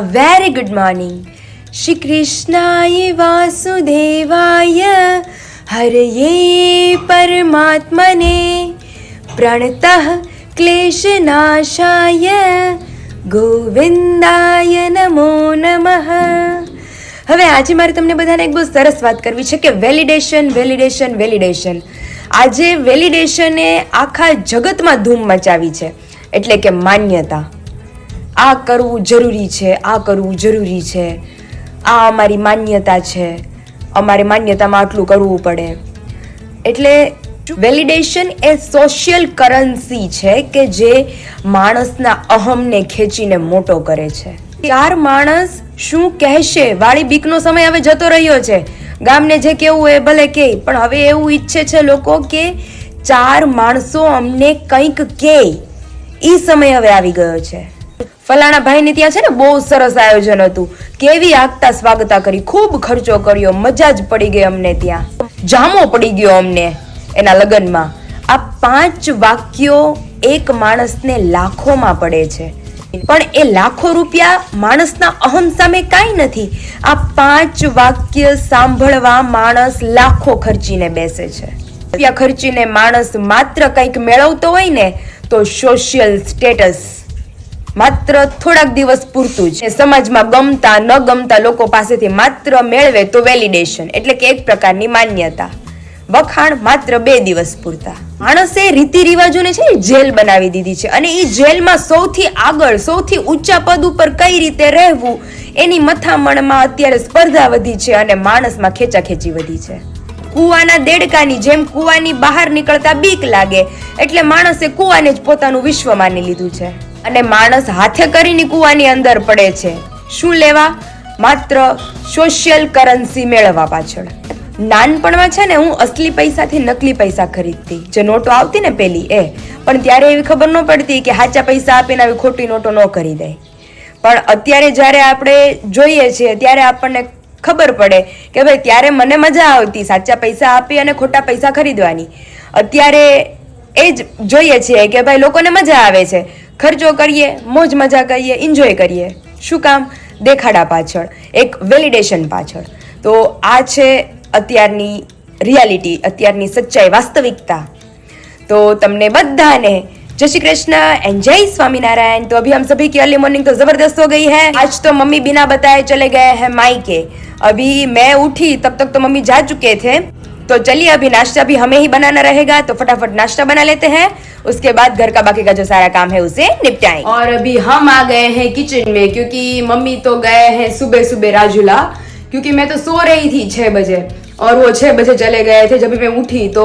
very good morning. Shri Krishnaya Vasudevaya Haraye Paramatmane Pranatah Kleshanashaya ગોવિંદાય નમો નમઃ હવે આજે મારે તમને બધાને એક બહુ સરસ વાત કરવી છે કે વેલિડેશન વેલિડેશન વેલિડેશન આજે વેલિડેશને આખા જગતમાં ધૂમ મચાવી છે એટલે કે માન્યતા આ કરવું જરૂરી છે, આ કરવું જરૂરી છે. આ અમારી માન્યતા છે. અમારે માન્યતામાં આટલું કરવું પડે. એટલે વેલિડેશન એ સોશિયલ કરન્સી છે કે જે માણસના અહમને ખેંચીને મોટો કરે છે. ચાર માણસ શું કહેશે? વાળી બીકનો સમય હવે જતો રહ્યો છે. ગામને જે કેવું એ ભલે કે, પણ હવે એવું ઈચ્છે છે લોકો કે ચાર માણસો અમને કંઈક કે. એ સમય હવે આવી ગયો છે. ફલાણા ભાઈને ત્યાં છે ને બહુ સરસ આયોજન હતું. કેવી આગતા સ્વાગતા કરી, ખૂબ ખર્ચો કર્યો, મજા જ પડી ગઈ અમને ત્યાં. જામો પડી ગયો અમને એના લગ્નમાં. આ પાંચ વાક્યો એક માણસને લાખોમાં પડે છે. પણ એ લાખો રૂપિયા માણસના અહમ સામે કાંઈ નથી. આ પાંચ વાક્ય સાંભળવા માણસ લાખો ખર્ચીને બેસે છે. રૂપિયા ખર્ચીને માણસ માત્ર કંઈક મેળવતો હોય ને, તો સોશિયલ સ્ટેટસ માત્ર થોડાક દિવસ પૂરતું જ. સમાજમાં ગમતા, ન ગમતા લોકો પાસેથી માત્ર મેળવે તો વેલિડેશન એટલે કે એક પ્રકારની માન્યતા. વખાણ માત્ર બે દિવસ પૂરતા. માણસે રીતિ રિવાજોને છે ને જેલ બનાવી દીધી છે અને એ જેલમાં સૌથી આગળ, સૌથી ઊંચા પદ ઉપર કઈ રીતે રહેવું એની મથામણમાં અત્યારે સ્પર્ધા વધી છે અને માણસમાં ખેંચાખેંચી વધી છે. કુવાના દેડકાની જેમ કુવાની બહાર નીકળતા બીક લાગે, એટલે માણસે કુવાને જ પોતાનું વિશ્વ માની લીધું છે. અને માણસ હાથે કરીને કૂવાની અંદર પડે છે. શું લેવા? માત્ર સોશિયલ કરન્સી મેળવવા પાછળ. નાનપણમાં છે ને હું અસલી પૈસાથી નકલી પૈસા ખરીદતી. જે નોટો આવતી ને પેલી, એ. પણ ત્યારે એવી ખબર ન પડતી કે સાચા પૈસા આપીને આવી ખોટી નોટો ન કરી દે. પણ અત્યારે જ્યારે આપણે જોઈએ છીએ, ત્યારે આપણને ખબર પડે કે ભાઈ, ત્યારે મને મજા આવતી સાચા પૈસા આપી અને ખોટા પૈસા ખરીદવાની. અત્યારે એ જ જોઈએ છીએ કે ભાઈ, લોકોને મજા આવે છે. ખર્ચો કરીએ મોજ મજા કરીએ એન્જોય કરીએ શું કામ દેખાડા પાછળ એક વેલિડેશન પાછળ તો આ છે અત્યારની રિયાલિટી અત્યારની સચ્ચાઈ વાસ્તવિકતા तो तुमने बद्धा ने जय श्री कृष्ण एंड जय स्वामीनारायण तो अभी हम सभी की अर्ली मॉर्निंग तो जबरदस्त हो गई है आज तो मम्मी बिना बताए चले गए हैं मायके अभी मैं उठी तब तक तो मम्मी जा चुके थे तो चलिए अभी नाश्ता भी हमें ही बनाना रहेगा तो फटाफट नाश्ता बना लेते हैं। उसके बाद घर का बाकी का जो सारा काम है उसे निपटाएँगे। और अभी हम आ गए हैं किचन में, क्योंकि मम्मी तो गए हैं सुबह सुबह राजूला, क्योंकि मैं तो सो रही थी छह बजे, और वो छह बजे चले गए थे। जब मैं उठी तो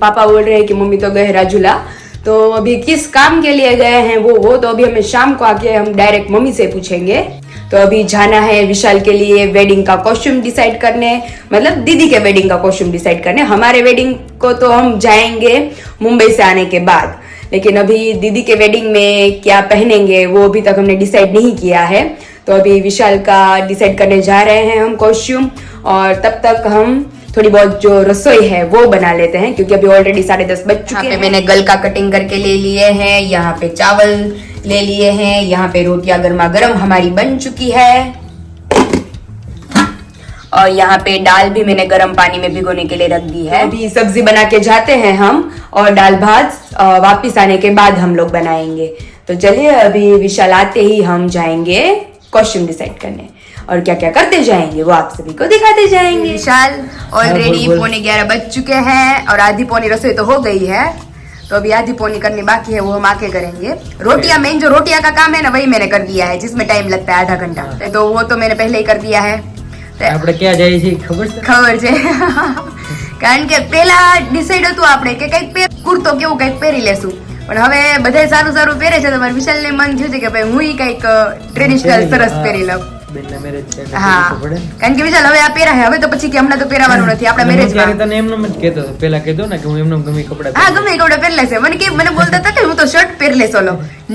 पापा बोल रहे हैं कि मम्मी तो गए राजूला। तो अभी किस काम के लिए गए हैं वो वो तो अभी हमें शाम को आके हम डायरेक्ट मम्मी से पूछेंगे। तो अभी जाना है विशाल के लिए वेडिंग का कॉस्ट्यूम डिसाइड करने। मतलब दीदी के वेडिंग का कॉस्ट्यूम डिसाइड करने। हमारे वेडिंग को तो हम जाएँगे मुंबई से आने के बाद। लेकिन अभी दीदी के वेडिंग में क्या पहनेंगे वो अभी तक हमने डिसाइड नहीं किया है। तो अभी विशाल का डिसाइड करने जा रहे हैं हम कॉस्ट्यूम और तब तक हम थोड़ी बहुत जो रसोई है वो बना लेते हैं। क्योंकि अभी ऑलरेडी साढ़े दस बज चुके हैं। मैंने गल का कटिंग करके ले लिए हैं। यहाँ पे चावल ले लिए हैं। यहाँ पे रोटियाँ गर्मा गर्म हमारी बन चुकी है। और यहाँ पे दाल भी मैंने गर्म पानी में भिगोने के लिए रख दी है। अभी सब्ज़ी बना के जाते हैं हम और दाल भात वापिस आने के बाद हम लोग बनाएँगे। तो चलिए अभी विशाल आते ही हम जाएँगे कॉस्ट्यूम डिसाइड करने। और क्या क्या करते जाएँगे वो आप सभी को दिखाते जाएँगे। विशाल ऑलरेडी बोल। पौने ग्यारह बज चुके हैं और आधी पौनी रसोई तो हो गई है। तो अभी आधी पौनी करनी बाकी है वो हम आके करेंगे रोटियां मेन जो रोटियां का काम है ना वही मैंने कर दिया है जिसमें टाइम लगता है आधा घंटा तो वो तो मैंने पहले ही कर दिया है तो આપણે ક્યાં જઈએ છીએ ખબર છે ખબર છે કારણ કે પેલા ડિસાઈડ હતું આપણે કે કંઈક પહેર કુર્તો કેવું કંઈક પહેરી લેશું પણ હવે બધાય સારું સારું પહેરે છે તો મારા વિશાલને મન થયું છે કે ભાઈ હું કંઈક ટ્રેડિશનલ સરસ પહેરી લઉં બેનના છે હા. કારણ કે વિશાલ હવે આ પહેરા હવે તો પછી કે હમણાં તો પહેરાવાનું નથી. આપણા હું મેરેજમાં તને એમનેમ જ કહેતો હતો. કહેતો ને કે હું એમનેમ ગમે એ હા ગમે કપડા પહેરી લેશે. મને કે મને બોલતા હતા કે હું તો શર્ટ પહેરી લેશ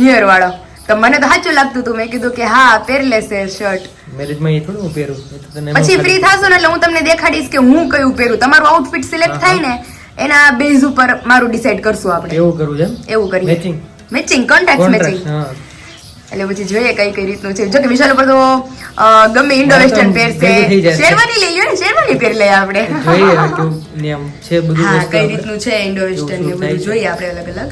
ન્યુ વાળો તો મને તો સાચું લાગતું હતું. મેં કીધું કે હા પહેરલે છે શર્ટ એ થોડું હું પહેરું. પછી ફ્રી થશો ને એટલે હું તમને દેખાડીશ કે હું કયું પહેરું. તમારું આઉટફિટ સિલેક્ટ થાય ને એના બેઝ ઉપર મારું ડિસાઈડ કરશું આપણે. એવું કરવું છે એવું કરીએ. મેચિંગ મેચિંગ કોન્ટ્રાક્ટ મેચિંગ એટલે પછી જોઈએ કઈ કઈ રીતનું છે. જો કે વિશાલ ઉપર તો ગમે ઇન્ડો વેસ્ટર્ન પહેરશે શેરવાની લઈ લ્યો ને શેરવાની પહેરી લઈએ આપણે. જોઈએ નિયમ છે બધું હા કઈ રીતનું છે ઇન્ડો વેસ્ટર્ન ને બધું જોઈએ આપણે અલગ અલગ.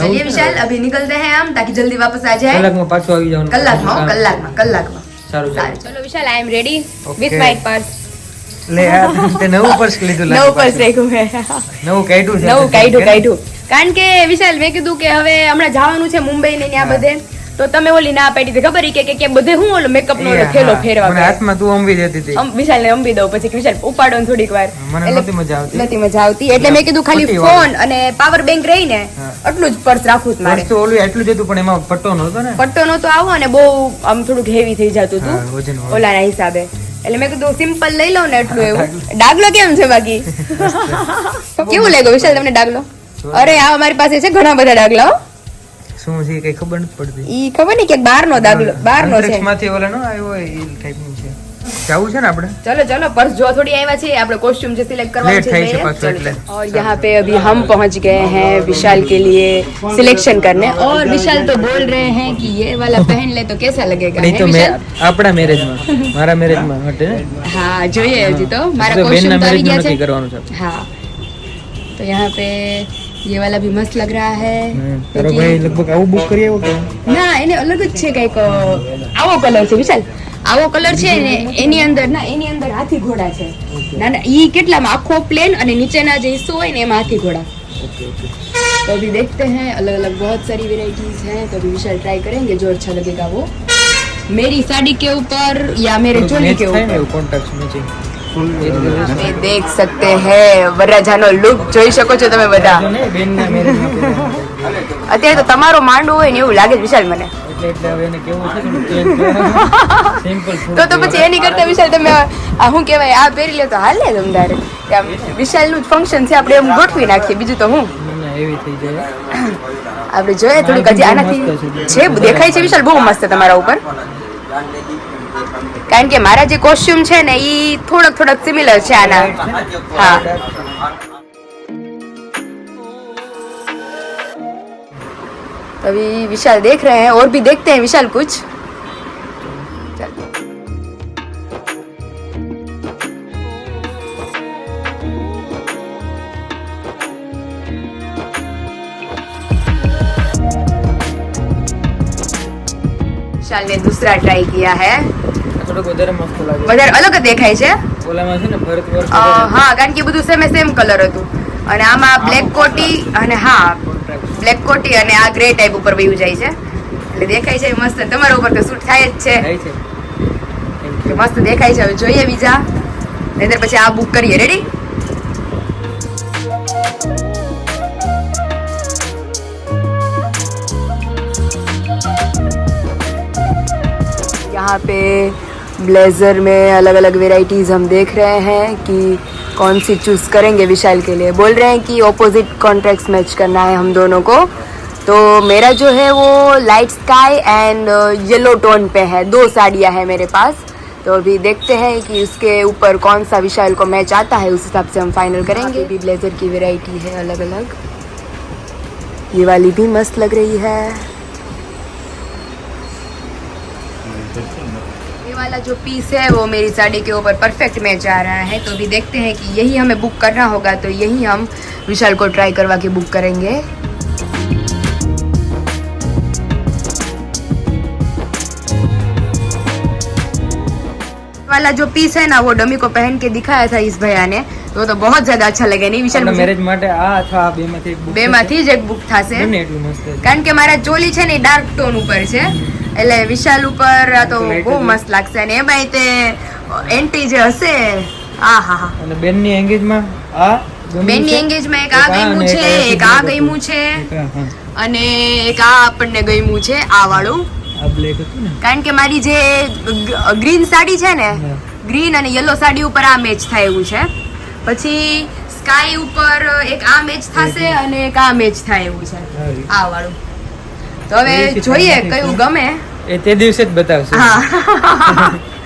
તો વિશાલ અભી निकलते हैं हम ताकि जल्दी वापस आ जाए કલાકમાં પાછું આવી જવાનું. કલાકમાં કલાકમાં કલાકમાં. સારું સારું. ચલો Vishal I am ready with my purse લે યાર તે નવું પર્સ લીધું નવું પર્સ રાખ્યું મેં. નવું કાઢ્યું નવું કાઢ્યું કાઢ્યું. કારણ કે વિશાલ મેં કીધું કે હવે હમણાં જવાનું છે મુંબઈ ને ત્યાં બધે. તો તમે ઓલી ના પાડી હતી ખબર કે- કે બધે હું ઓલો મેકઅપ નો થેલો ફેરવા હાથમાં તું અંબી દેતી હતી. વિશાલ ને અંબી દઉં પછી વિશાલ ઉપાડો થોડીક વાર. મને નથી મજા આવતી. નથી મજા આવતી. એટલે મેં કીધું ખાલી ફોન અને પાવર બેંક રહી ને આટલું જ પર્સ રાખું મારે. તો ઓલું એટલું જ હતું પણ એમાં પટ્ટો નહોતો ને? પટ્ટો નતો આવો અને બહુ આમ થોડુંક હેવી થઈ જતું હતું ઓલાના હિસાબે. એટલે મેં કીધું સિમ્પલ લઈ લઉં ને એટલું એવું. ડાગલો. કેમ છે બાકી? કેવું લાગ્યું વિશાલ તમને ડાગલો? અરે આ અમારી પાસે છે ઘણા બધા ડાગલા. શું છે કઈ ખબર નથી પડતી. ઈ ખબર નહીં કે બાર નો દાખલો બાર નો છે. માંથી ઓલા નો આવ્યો હોય ઈ ટાઈપનું છે. જવું છે ને આપણે? ચલો ચલો પર્સ જો થોડી આવ્યા છે આપણે કોસ્ટ્યુમ જે સિલેક્ટ કરવાનું છે એટલે. और यहाँ पे अभी हम पहुंच गए हैं विशाल के लिए सिलेक्शन करने और विशाल तो बोल रहे हैं कि ये वाला पहन ले तो कैसा लगेगा નહીં તો મેં આપણા મેરેજમાં મારા મેરેજમાં હટે હા. જોઈએ હજી તો. મારા કોસ્ટ્યુમ તો આવી ગયા છે. હા. તો यहाँ पे ये वाला भी मस्त लग रहा है હમ. તારો क्योंकि- ભાઈ લગભગ આવું બુક કરી આવ્યો કે ના એને અલગ જ છે કઈક આવો કલર છે વિશાલ આવો કલર છે ને એની અંદર ના એની અંદર હાથી ઘોડા છે ના ના ઈ કેટલામાં આખો પ્લેન અને નીચેના જે હિસ્સો હોય ને એમાં હાથી ઘોડા तो अभी देखते हैं अलग अलग बहुत सारी वेराइटीज हैं तो अभी विशाल ट्राई करेंगे जो अच्छा लगेगा वो मेरी साड़ी के ऊपर या मेरे चोली મેચ के થાય ને ऊपर એવું કોન્ટેક્ટ મેચિંગ તમે દેખ સકતે હે, વરરાજાનો લુક જોઈ શકો છો તમે બધા. અત્યારે તો તમારો માંડવો હોય ને એવું લાગે છે વિશાલ મને. તો તો પછી એની કરતા વિશાલ તમે શું કેવાય આ પહેરી લે તો હાલે તમદારે વિશાલનું જ ફંક્શન છે, આપણે એમ ગોઠવી નાખીએ, બીજું તો હું? આપણે જોઈએ થોડુંક હજી આનાથી છે, દેખાય છે વિશાલ? બહુ મસ્ત તમારા ઉપર. કારણ કે મારા જે કોસ્ટ્યુમ છે ને ઈ થોડક થોડક સિમિલર છે આના हाँ तो अभी विशाल देख रहे हैं और भी देखते हैं विशाल कुछ चल। विशाल ने दूसरा ट्राई किया है થોડોક વધારે મસ્ત લાગે વધારે અલગ જ દેખાય છે ઓલામાં છે ને ભરત વર્ક અ, હા કારણ કે બધું સેમે સેમ કલર હતું અને આમાં બ્લેક કોટી અને હા બ્લેક કોટી અને આ ગ્રે ટાઈપ ઉપર વયું જાય છે એટલે દેખાય છે મસ્ત તમારા ઉપર તો શૂટ થાય જ છે થાય છે કે મસ્ત દેખાય છે હવે જોઈએ બીજા નહીતર પછી આ બુક કરીએ રેડી यहाँ पे ब्लेजर में अलग अलग वेराइटीज हम देख रहे हैं कि कौन सी चूज़ करेंगे विशाल के लिए। बोल रहे हैं कि ऑपोजिट कॉन्ट्रैक्ट्स मैच करना है हम दोनों को। तो मेरा जो है वो light sky and yellow tone पे है। दो साड़ियाँ हैं मेरे पास। तो अभी देखते हैं कि उसके ऊपर कौन सा विशाल को मैच आता है उस हिसाब से हम फाइनल करेंगे। भी ब्लेजर की वेराइटी है अलग अलग ये वाली भी मस्त लग रही है। ये वाला जो पीस है, वो मेरी साड़ी के ऊपर परफेक्ट मैच आ रहा है। तो अभी देखते हैं कि यही हमें बुक करना होगा तो यही हम विशाल को ट्राई करवा के बुक करेंगे। वाला जो पीस है ना, वो डमी को पहन के दिखाया था इस भैया ने। તો તો બહુ જ્યાદા અચ્છા લગે નહીં વિશાલ મેરેજ માટે આ અથવા આ બેમાંથી એક બેમાંથી જ એક બુક થશે. એટલું મસ્ત કારણ કે મારા ચોલી છે ને ડાર્ક ટોન ઉપર છે. એટલે વિશાલ ઉપર આ તો બહુ મસ્ત લાગશે. અને એ ભાઈ તે એન્ટી જે હશે આ હા હા. અને બેનની એંગેજમાં આ બેનની એંગેજમાં એક આ ગયમું છે એક આ ગયમું છે અને એક આ આપણને ગયમું છે આ વાળું. કારણ કે મારી જે ગ્રીન સાડી છે ને ગ્રીન અને યલો સાડી ઉપર આ મેચ થાય એવું છે. પછી સ્કાય ઉપર એક આ મેચ થશે અને એક આ મેચ થાય એવું છે. આ વાળું. તો હવે જોઈએ કયું ગમે. એ તે દિવસે જ બતાવશે. હા.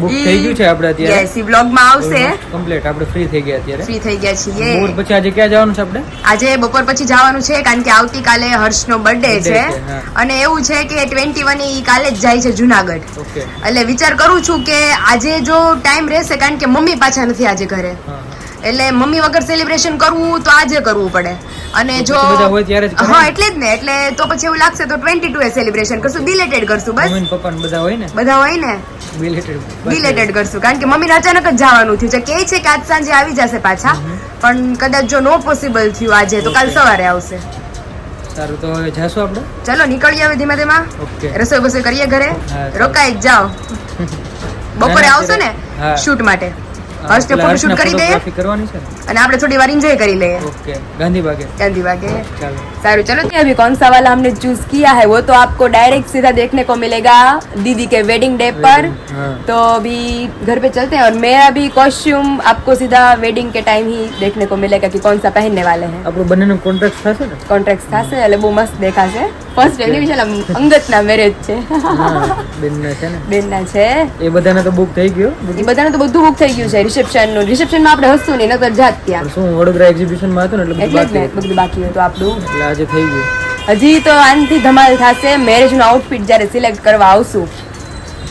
બુક થઈ ગયું છે આપણે અત્યારે? યસ ઈ vlog માં આવશે કમ્પ્લીટ આપણે ફ્રી થઈ ગયા અત્યારે. ફ્રી થઈ ગયા છીએ. બોર પછી આજે ક્યાં જવાનું છે આપણે? આજે બપોર પછી જવાનું છે કારણ કે આવતીકાલે હર્ષનો બર્થડે છે. છે, અને એવું છે કે ટ્વેન્ટી વન ઈ કાલે જ જાય છે જુનાગઢ. એટલે વિચાર કરું છું કે આજે જો ટાઈમ રહેશે કારણ કે મમ્મી પાછા નથી આજે ઘરે. હા. એટલે મમ્મી વગર સેલિબ્રેશન કરવું તો આજે કરવું પડે. અને જો હા એટલે જ ને એટલે તો પછી એવું લાગશે તો ટ્વેન્ટી ટુ એ સેલિબ્રેશન કરશું બિલેટેડ કરશું બસ? મમ્મી પપ્પા બધા હોય ને? બધા હોય ને? બિલેટેડ બિલેટેડ કરશું કારણ કે મમ્મીને અચાનક જ જવાનું થયું છે. કે છે કે આજ સાંજે આવી જશે પાછા પણ કદાચ જો નો પોસિબલ થયું આજે તો કાલ સવારે આવશે. સારું તો હવે જાશું આપણે? ચલો નીકળીએ હવે ધીમે ધીમે. ઓકે રસોઈ બસોઈ કરીએ ઘરે? રોકાઈ જાઓ. બપોરે આવશો ને? શૂટ માટે. હર્ષને ફોટોશૂટ કરી દઈએ ફોટોગ્રાફી કરવાની છે ને અને આપણે થોડી વાર એન્જોય કરી લઈએ ओके गांधी बाग है गांधी बाग है चलो सारू चलो जी अभी कौन सा वाला हमने चूज किया है वो तो आपको डायरेक्ट सीधा देखने को मिलेगा दीदी के वेडिंग डे पर हाँ। तो अभी घर पे चलते हैं और मैं अभी कॉस्ट्यूम आपको सीधा वेडिंग के टाइम ही देखने को मिलेगा कि कौन सा पहनने वाले हैं આપણું બંનેનું કોન્ટ્રાક્ટ થશે ને કોન્ટ્રાક્ટ થશે એટલે બહુ મસ્ત દેખાશે ફર્સ્ટ એનિવેશન આમ અંગતના મેરેજ છે હા બેનના છે ને બેનના છે એ બધાને તો બુક થઈ ગયો એ બધાને તો બધું બુક થઈ ગયું છે રિસેપ્શન નું રિસેપ્શન માં આપણે હસતું નહીં નકર જાત ત્યાં પણ શું વડોદરા એક્ઝિબિશન માં હતું ને એટલે બધું એટલે જ ને બાકી બધું બાકી હતું આપણું એટલે આજે થઈ ગયું હજી તો આનાથી ધમાલ થશે મેરેજ નું આઉટફિટ જ્યારે સિલેક્ટ કરવા આવશું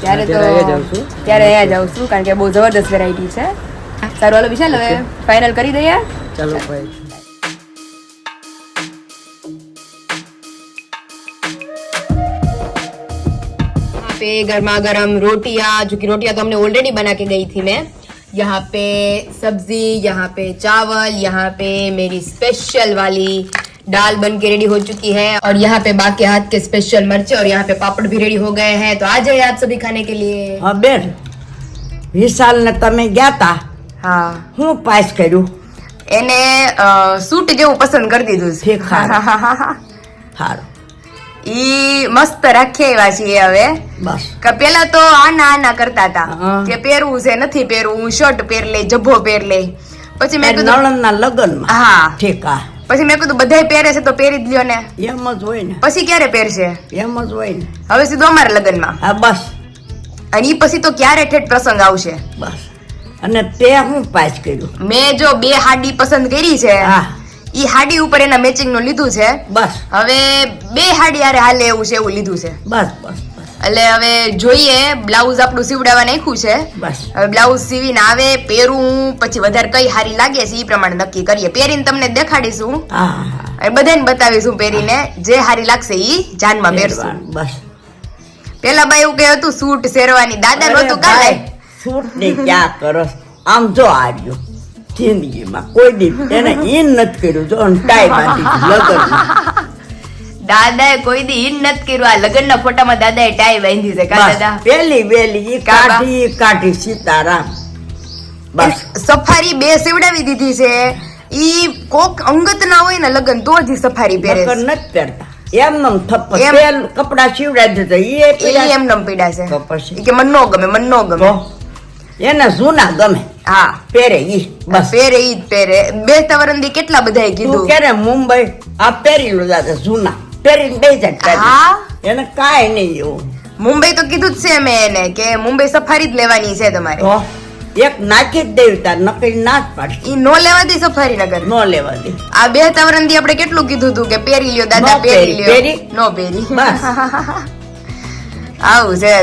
ત્યારે તો ત્યારે અહીંયા જ આવશું. ત્યારે અહીંયા જ આવશું કારણ કે બહુ જબરદસ્ત વેરાયટી છે સારું હાલો વિશાલ હવે ફાઇનલ કરી દઈએ ચાલો ભાઈ यहाँ पे गर्मा गर्म रोटियां जो कि रोटियां तो हमने ऑलरेडी बना के गई थी मैं यहाँ पे सब्जी यहाँ पे चावल यहाँ पे मेरी स्पेशल वाली दाल बन के रेडी हो चुकी है और यहाँ पे बाकी हाथ के स्पेशल मिर्च और यहाँ पे पापड़ भी रेडी हो गए हैं तो आ जाइए आप सभी खाने के लिए હા બેન વિશાલ ને તમે ગયા તા હા હું પાસ કર્યું એને સૂટ જેવું પસંદ કરી દીધું છે ઠીક સારું સારું ઈ મસ્ત રાખી આવ્યા છીએ હવે. કે પેલા તો આના આના કરતા હતા કે પહેરવું છે નથી પહેરવું. હું શર્ટ પહેર લે જભ્ભો પહેર લે. પછી મેં કીધું નળનના લગ્નમાં? હા. ઠેકા. પછી મેં કીધું બધાય પહેરે છે તો પહેરી જ લ્યો ને. એમ જ હોય ને. પછી ક્યારે પહેરશે? એમ જ હોય ને. હવે સીધું અમારા લગ્નમાં. હા બસ. અને ઈ પછી તો ક્યારે ઠેઠ પ્રસંગ આવશે? બસ. અને તે હું પાસ કર્યું. મેં જો બે હાડી પસંદ કરી છે હા. ઈ હાડી ઉપર એના મેચિંગનું લીધું છે. બસ. હવે બે હાડી આરે હાલે એવું છે એવું લીધું છે. બસ બસ એટલે હવે જોઈએ બ્લાઉઝ આપણું સીવડાવવા નાખ્યું છે. હવે બ્લાઉઝ સીવીને આવે પહેરું પછી વધારે કઈ હારી લાગે છે એ પ્રમાણે નક્કી કરીએ. પહેરીને તમને દેખાડીશું. બધાને બતાવીશું પહેરીને જે હારી લાગશે એ જાનમાં પહેરશું. બસ. પેલા ભાઈ એવું કે હતું સૂટ શેરવાની. દાદા નહોતું કાલે. સૂટ ને ક્યાં કરો આમ જો આર્યો જિંદગીમાં કોઈ દી એને ઈન નથી કર્યું જો ટાઈ બાંધી લગન. દાદાએ કોઈ દી ઈન નથી કર્યું. આ લગ્નના ફોટામાં દાદાએ ટાઈ બાંધી છે. કા દાદા? પેલી વેલી ઈ કાઢી કાઢી સીતારામ. બસ. સફારી બે સેવડાવી દીધી છે. ઈ કોક અંગત ના હોય ને લગન તો જ સફારી પહેરે લગન. નથી પહેરતા. એમ નમ થપ્પ એમ. કપડા સીવડાવી દીધા. એ પીડા છે. કે મન નો ગમે મન નો ગમે એને જૂના ગમે. હા. પહેરે ઈ બસ. પહેરે ઈ પહેરે. બે તવરંદી કેટલા બધાએ તું કીધું? ક્યારે મુંબઈ આ પહેરી લો દાદા જૂના. પહેરીને બે જાય હા? એને કાંઈ નહીં એવું. મુંબઈ તો કીધું જ છે મેં એને કે મુંબઈ સફારી જ લેવાની છે તમારે. એક નાખી જ દેવી તાર નકરી ના જ પાડશે ઈ નો લેવાતી સફારી નગર નો લેવા દે આ બે તવરંદી આપણે કેટલું કીધું હતું કે પહેરી લ્યો દાદા પહેરી. લ્યો? નો પહેરી. બસ. આવું છે.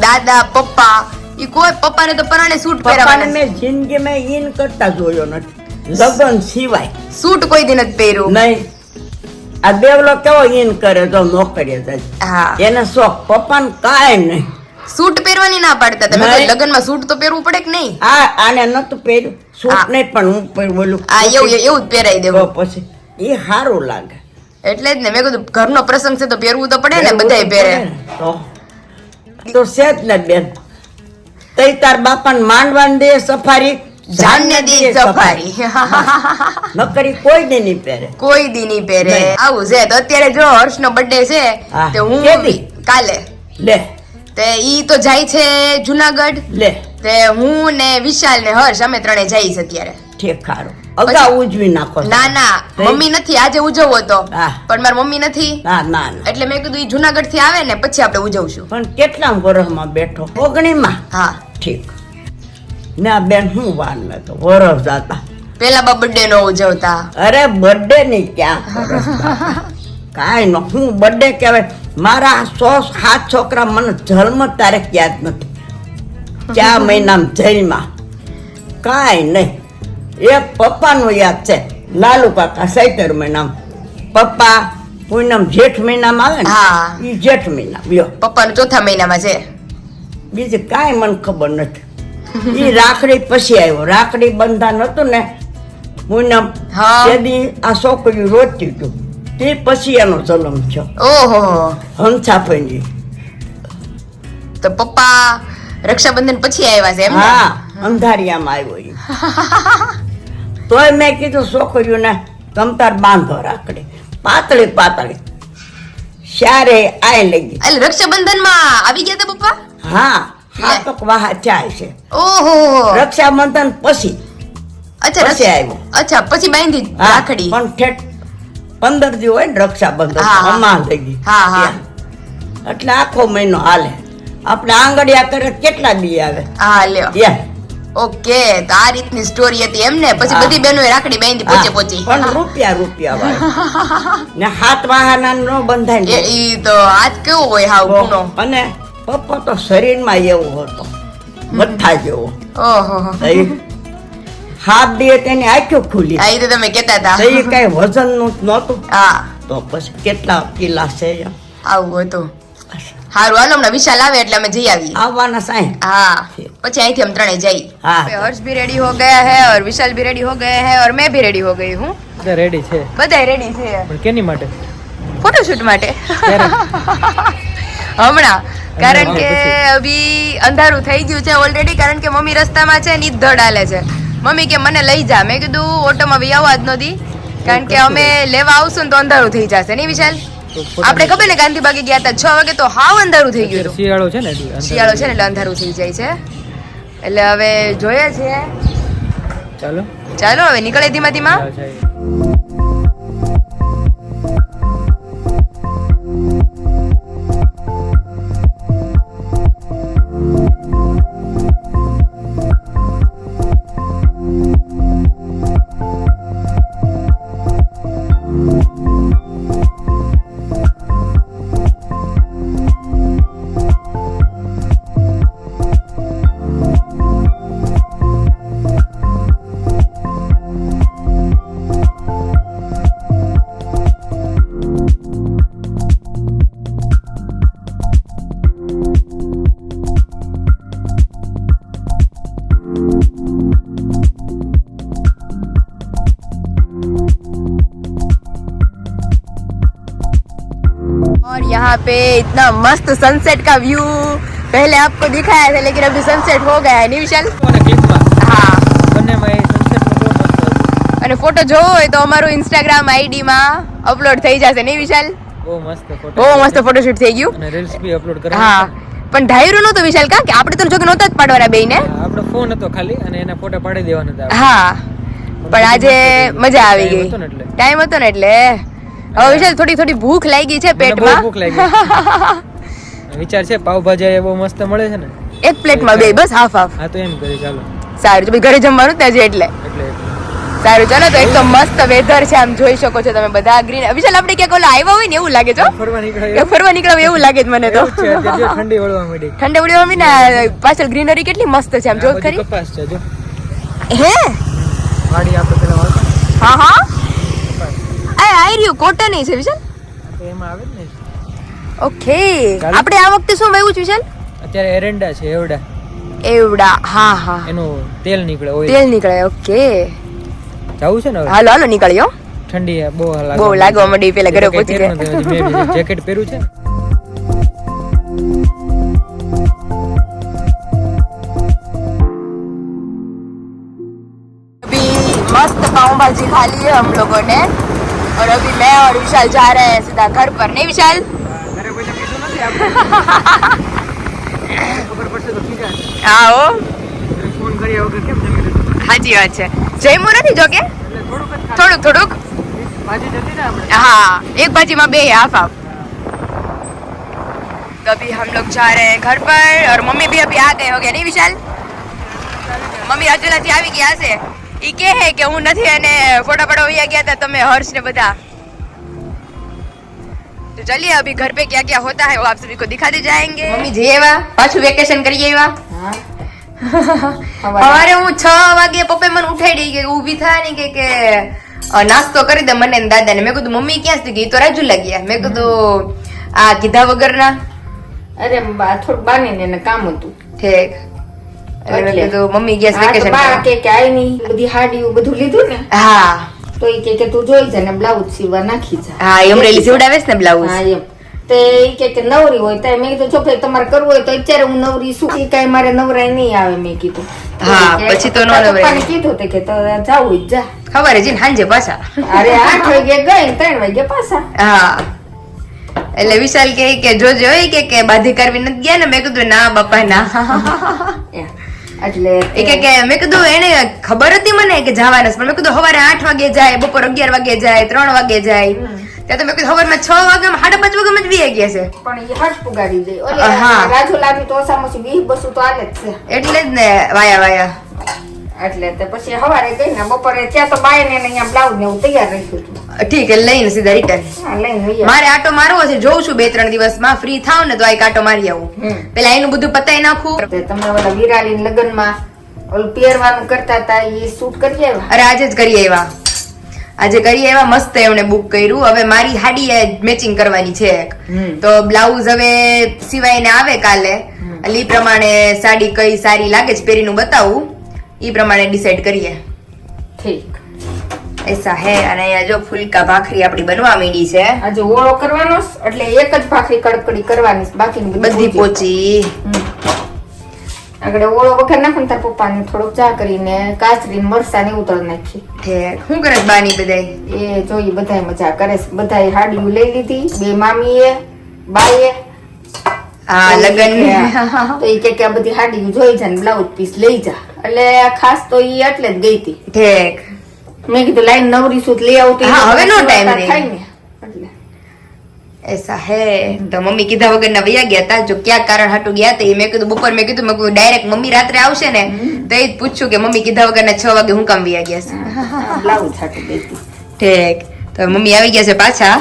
દાદા પપ્પા ઈ કોઈ પપ્પાને તો પરાણે સૂટ પપ્પાને પહેરવાના મેં જિંદગીમાં ઈન કરતા જોયો નથી. લગ્ન સિવાય. સૂટ કોઈ દિન જ પહેર્યું. નહીં. આ દેવલો કેવો ઈન કરે તો નોકરીએ જાય. હા. એને શોખ પપ્પાને કાંઈ નહીં. સૂટ પહેરવાની ના પાડતા. તમે લગ્નમાં સૂટ તો પહેરવું પડે કે નહીં? હા આને નતું પહેર્યું. સૂટ નહીં પણ હું બોલું. આ એવું એવું જ પહેરાઈ દેવું. પછી એ સારું લાગે. એટલે જ ને મેં કીધું ઘરનો પ્રસંગ છે તો પહેરવું તો પડે ને બધાય પહેરે. ને. તો તો છે જ ને બેન તઈ તાર બાપાને માંડવાને દે સફારી જાનને દી સફારી. નકરી કોઈ દી નહીં પહેરે. કોઈ દી નહીં પહેરે. આવું છે. તો અત્યારે જો હર્ષનો બર્થડે છે હા. હું કાલે. લે. તે ઈ તો જાય છે જુનાગઢ. લે. તે હું ને વિશાલ ને હર્ષ અમે ત્રણે જઈશ અત્યારે. ઠીક ખારું અગાઉ ઉજવી નાખો. ના ના. મમ્મી નથી આજે ઉજવવો તો. પણ મારી મમ્મી નથી. ના ના ના. એટલે મેં કીધું ઈ જુનાગઢથી આવે ને પછી આપણે ઉજવશું. પણ કેટલા વર્ષમાં બેઠો? ઓગણીમાં હા. ઠીક. ના બેન હું વાર નતો વરસ હતા પેલા બર્થડે નો ઉજવતા. અરે બર્થડે ની ક્યાં? કાંઈ ન હું બર્થડે કહેવાય. મારા સો સાત છોકરા મને જન્મ તારીખ યાદ નથી. ચાર મહિનામાં જેલમાં કાંઈ નહીં. એ પપ્પાનું યાદ છે. લાલુ કાકા સૈતર મહિનામાં. પપ્પા પૂનમ જેઠ મહિનામાં આવે હા. ને એ જેઠ મહિના. પપ્પાનું ચોથા મહિનામાં છે. બીજું કાંઈ મને ખબર નથી. એ રાખડી પછી આવ્યો. રાખડી બંધા નતું ને પૂનમ. તેદી આ છોકરી રોતી હતું તે પછી એનો જન્મ થયો. ઓહો. હંસાભાઈની તો પપ્પા રક્ષાબંધન પછી આવ્યા છે એમ હા અંધારિયામાં આવ્યો તોય મેં કીધું છોકરીઓને તમતાર બાંધો રાખડી. પાતળી પાતળી. શારે આય લઈ એટલે રક્ષાબંધનમાં આવી ગયા તા પપ્પા? હા હા તો વાહ ચાય છે. ઓહો. રક્ષાબંધન પછી. અચ્છા પછી આવ્યો. અચ્છા પછી બાંધી રાખડી. પણ ઠેઠ પંદર દી હોય ને રક્ષાબંધન. હમણાં થઈ હા, હા. એટલે આખો મહિનો હાલે. આપણે આંગળિયા કરે કેટલા દી આવે. હા લ્યો. એમ. ઓકે તો આ રીતની સ્ટોરી હતી એમ ને પછી બધી બહેનોએ રાખડી બાંધી પોચે પોચી. પણ રૂપિયા રૂપિયા વાળા. ને હાથ વાહના નો બંધાય એ ઈ તો આજ કેવું હોય હાવ ગુનો? અને પપ્પા તો શરીરમાં એવો હતો. મઠ્ઠા જેવો. ઓહો. હાથ દે તેની આંખો ખુલી. આ ઈ તો તમે કેતા હતા. એ કઈ વજનનું નહોતું. હા. તો પછી કેટલા કિલા છે. આવું હતું. હારું હાલો હમણાં વિશાલ આવે એટલે અમે જઈ આવીએ આવવાના સાંઈ हाँ પછી અહીંથી हम ત્રણે જઈ हाँ। हर्ष भी रेडी हो गया है और विशाल भी रेडी हो गए हैं और मैं भी रेडी हो गई हूँ બધા રેડી છે બધા રેડી છે પણ કેની માટે ફોટોશૂટ માટે હમણાં કારણ કે અભી અંધારું થઈ ગયું છે ઓલરેડી કારણ કે મમ્મી રસ્તામાં છે ને ઈ જ ધડ હાલે છે મમ્મી કે મને લઈ જા મેં કીધું ઓટોમાં બી આવવા જ નહોતી કારણ કે અમે લેવા આવશું ને તો અંધારું થઈ જશે નહીં વિશાલ તો ફોટો- આપણે ખબર ને ગાંધીબાગે ગયા હતા છ વાગે તો હાવ અંધારું થઈ ગયું શિયાળો છે ને શિયાળો છે ને એટલે અંધારું થઈ જાય છે. એટલે હવે જોઈએ છીએ ચાલો. ચાલો હવે નીકળે ધીમા ધીમા. पे इतना मस्त सनसेट का व्यू पहले आपको दिखाया था लेकिन अभी सनसेट हो गया है नहीं विशाल અને ક્લિપમાં હા બંનેમાં એ સનસેટનું બહુ મસ્ત હતું. અને ફોટો જોવો હોય તો અમારું ઇન્સ્ટાગ્રામ આઈડી માં અપલોડ થઈ જશે નહીં વિશાલ બહુ મસ્ત ફોટો બહુ મસ્ત ફોટોશૂટ થઈ ગયું અને રીલ્સ બી અપલોડ હા કરાવી પણ ધાર્યું નહોતું વિશાલ કા કે આપણે તો જો કે નહોતા જ પાડવાના બેયને આપણો ફોન હતો ખાલી અને એના ફોટા પાડી દેવાના હતા આપણે. હા પણ આજે મજા આવી Time ગઈ હતો ને એટલે. ટાઈમ હતો ને એટલે હવે વિશાલ થોડી થોડી ભૂખ લાગી છે પેટમાં. ભૂખ લાગી. વિચાર છે પાવભાજી બહુ મસ્ત મળે છે ને? એક પ્લેટમાં બે બસ હાફ હાફ. હા તો એમ કરી ચાલો. સારું તો ઘરે જમવાનું ત્યાં છે એટલે. સારું ચાલો તો એક તો મસ્ત વેધર છે આમ જોઈ શકો છો તમે બધા ગ્રીન વિશાલ આપણે ક્યાંક ઓલા આવ્યા હોય ને એવું લાગે છો ફરવા નીકળ્યા ફરવા નીકળવા એવું લાગે છે મને તો. ઠંડી વળવા માંડી. ઠંડી વળવા માંડી પાછળ ગ્રીનરી કેટલી મસ્ત છે આમ જો ખરી. કપાસ છે જો. હે? વાડી આપણે પેલા હા હા. આ રહ્યું કોટન છે વિશાલ? ઓકે. આપણે આ વખતે શું વાવ્યું છે વિશાલ? અત્યારે એરંડા છે એવડા. એવડા. હા હા. એનું તેલ નીકળે ઓઇલ. તેલ નીકળે ઓકે. જવું છે ને હાલો હાલો નીકળ્યો. ઠંડી બહુ લાગે બહુ લાગવા માંડી. પેલા ઘરે પહોંચી ગયા. જેકેટ પહેર્યું છે મસ્ત પાઉંભાજી ખાલી હમ લોગો ને और अभी मैं और विशाल जा रहे हैं सीधा घर पर नहीं विशाल ઘરે કોઈને કીધું નથી આપણે ખબર પડશે તો કીધા આવો ફોન કર્યા વગર કેમ જમી લીધું સાચી વાત છે જમ્યું નથી જો કે એટલે થોડુંક જ થોડુંક થોડુંક ખાધું. ભાજી જતી ને આપણે हाँ एक भाजी में बे हाफ हाफ तो अभी हम लोग जा रहे हैं घर पर और मम्मी भी अभी आ गए हो गए नहीं विशाल મમ્મી રાજુલાથી આવી ગયા છે ઈ કે હે કે હું નથી અને ફોટા પડા વયા ગયા હતા તમે હર્ષ ને બધા तो चलिए अभी घर पे क्या क्या होता है वो आप सभी को दिखाते जाएंगे મમ્મી જઈ આવ્યા પાછું વેકેશન કરી આવ્યા સવારે હું છ વાગે પપ્પે મને ઉઠાડી કે ઊભી થાય ને કે કે અ, નાસ્તો કરી દે મને ને દાદાને મેં કીધું મમ્મી ક્યાં સુધી ગઈ તો રાજુ લાગ્યા મેં કીધું આ કીધા વગરના અરે બા થોડું બાની ને કામ હતું ઠીક મમ્મી ગયા વેકેશન કે કે આઈ ની બધી હાડીઓ બધું લીધું ને? હા. તો એ કે કે તું જોઈ જા ને બ્લાઉઝ સીવા નાખી જા. હા એ અમરેલી છે ને બ્લાઉઝ? હા એમ. તે ઈ કે કે નવરી હોય તો મેં કીધું જો તમારે કરવું હોય તો અત્યારે હું નવરી શું? કે કાંઈ મારે નવરાય નહીં આવે મેં કીધું. હા, પછી તો ન નવરાય. કીધું તે કે તો જાવું જ જા. ખબર છે સાંજે પાછા. અરે આઠ વાગે ગઈ ત્રણ વાગે પાછા. હા. એટલે વિશાલ કે કે જોજો કે કે બાધી કરવી નથી ગયા ને? મેં કીધું ના બાપા ના. એમ. એટલે એ કે કે મેં કીધું એને ખબર હતી મને કે જવાના પણ મેં કીધું સવારે આઠ વાગે જાય બપોર અગિયાર વાગે જાય ત્રણ વાગે જાય. ત્યાં તો મેં કીધું સવારમાં છ વાગે સાડા પાંચ વાગે જ વી ગયા છે. પણ એ હટ પુગાડી દે. ઓલે હા. રાજુ લાવી તો ઓછી વીસ બસો તો આલે જ છે. એટલે જ ને વાયા વાયા. એટલે તે પછી સવારે ગઈ ને બપોરે ત્યાં તો બાય ને અહીંયા બ્લાઉઝ ને એવું તૈયાર રાખ્યું હતું. ઠીક લઈને સીધા રિટર્ન હા, મારે આટો મારવો છે જોઉં છું બે ત્રણ દિવસમાં. ફ્રી થાવ ને તો આ આટો મારી આવું. પેલા એનું બધું પતાઈ નાખું. આવ્યા. તે તમે ઓલા વિરાલી લગ્નમાં ઓલું પહેરવાનું કરતા હતા એ શૂટ કરી આવ્યા? અરે આજે જ કરી આવ્યા. આજે કરી આવ્યા મસ્ત એમણે બુક કર્યું. હવે મારી હાડી મેચિંગ કરવાની છે. તો બ્લાઉઝ હવે સિવાય ને આવે કાલે. લી પ્રમાણે સાડી કઈ સારી લાગે છે પહેરીનું બતાવું. ઈ પ્રમાણે ડિસાઈડ કરીએ. ઠીક. એસા હે અને અહીંયા જો ફુલકા ભાખરી આપણી બનવા માંડી છે. આજે ઓળો કરવાનો એટલે એક જ ભાખરી કડકડી કરવાની બાકી બાકીની બધી પોચી. આગળ ઓળો વગર નાખો તાર પપ્પાને થોડોક ચા કરીને કાચરી મરસા ને ઉતળ નાખી. ઠેક શું કરે બાની બધાય? એ જોઈ બધાય મજા કરે બધાય હાડીઓ લઈ લીધી બે મામીએ બાઈએ. હા લગન તો એ કે આ બધી હાડી જોઈ જા ને બ્લાઉઝ પીસ લઈ જા. એટલે ખાસ તો એ એટલે જ ગઈ હતી ઠેક. મેં કીધું લાઈન નવરી સુધ લઈ આવતી હા, હવે નો ટાઈમ. થાય ને. એટલે. એસા હે. તો મમ્મી કીધા વગર ના વયા ગયા હતા જો ક્યાં કારણ હાટું ગયા તા મેં કીધું બપોર મેં કીધું મેં કીધું ડાયરેક્ટ મમ્મી રાત્રે આવશે ને તો એ જ પૂછ્યું કે મમ્મી કીધા વગર ના છ વાગે હું કામ વયા ગયા છે. બ્લાઉઝ હાટું ગઈ ઠીક. તો મમ્મી આવી ગયા છે પાછા.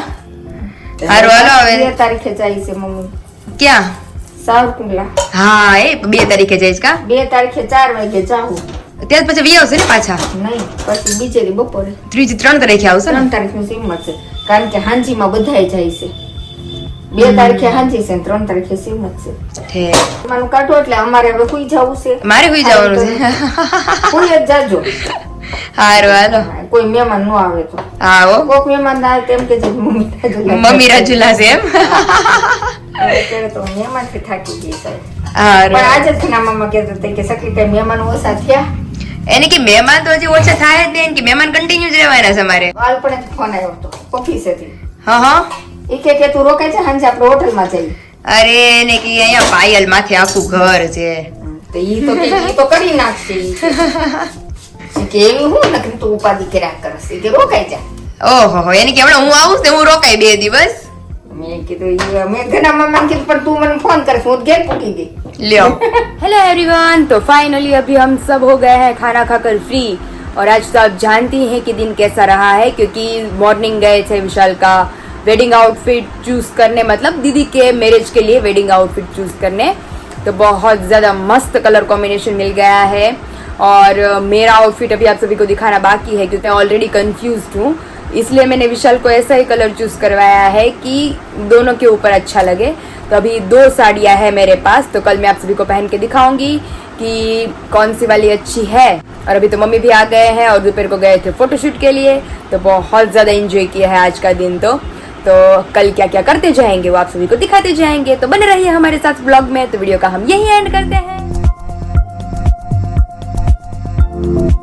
હારું હાલો હવે. તારીખે જાય છે મમ્મી. ક્યાં? સાવરકુંડલા હા એ બે તારીખે જઈશ કા? બે તારીખે ચાર વાગે જાઉં. ત્યાર પછી વી આવશે ને પાછા? નહીં પછી બીજેરી બપોરે. ત્રીજી ત્રણ તારીખે આવશે ને? ત્રણ તારીખની સિમત છે. કારણ કે હાંજીમાં બધાય જાય છે. બે તારીખે હાંજી છે ને ત્રણ તારીખે સીમત છે. માનું કાઢો એટલે અમારે હવે સુઈ જવું છે. મારે હુઈ જવાનું છે. કોઈ જ જાજો. હારું હાલો. કોઈ મહેમાન નો આવે તો. હા હો કોક મહેમાન આવે તેમ કે જે મમ્મી મમ્મી રાજુલા છે એમ? અત્યારે તો મહેમાનથી થાકી ગઈ હારું. પણ આજે જ ના મામા કહેતા હતા કે સખી કઈ મહેમાન ઓછા થયા. એને કે મહેમાન તો હજી ઓછા થાય જ નહીં કે મહેમાન કન્ટિન્યુ જ રહેવાના છે અમારે. હાલ પણ ફોન આવ્યો હતો ઓફિસેથી હા હા. એ કે કે તું રોકાય છે? સાંજે આપણે હોટલમાં જઈએ. અરે એને કે અહીંયા પાયલ માથે આખું ઘર છે. તો ઈ તો કે ઈ તો કરી નાખશે કે. ઈ કે એવી હું નકરી તું ઉપાધિ કર્યા કરશે ઈ કે રોકાઈ જા ઓહો હો એને કે હમણાં હું આવું ને હું રોકાઈ બે દિવસ મેં કીધું ઈ મેં ઘણા મામા કીધું પણ તું મને ફોન કરશ હું ઘેર પૂકી ગઈ લ્યો हेलो एवरीवन तो फाइनली अभी हम सब हो गए हैं खाना खाकर फ्री और आज तो आप जानती हैं कि दिन कैसा रहा है क्योंकि मॉर्निंग गए थे विशाल का वेडिंग आउटफिट चूज करने मतलब दीदी के मैरिज के लिए वेडिंग आउटफिट चूज करने तो बहुत ज़्यादा मस्त कलर कॉम्बिनेशन मिल गया है और मेरा आउटफिट अभी आप सभी को दिखाना बाकी है क्योंकि मैं ऑलरेडी कंफ्यूज हूँ। इसलिए मैंने विशाल को ऐसा ही कलर चूज़ करवाया है कि दोनों के ऊपर अच्छा लगे। तो अभी दो साड़ियाँ है मेरे पास तो कल मैं आप सभी को पहन के दिखाऊँगी कि कौन सी वाली अच्छी है। और अभी तो मम्मी भी आ गए हैं और दोपहर को गए थे फोटोशूट के लिए तो बहुत ज़्यादा एंजॉय किया है आज का दिन तो। तो कल क्या क्या करते जाएँगे वो आप सभी को दिखाते जाएँगे। तो बने रहिए हमारे साथ ब्लॉग में तो वीडियो का हम यही एंड करते हैं। Thank you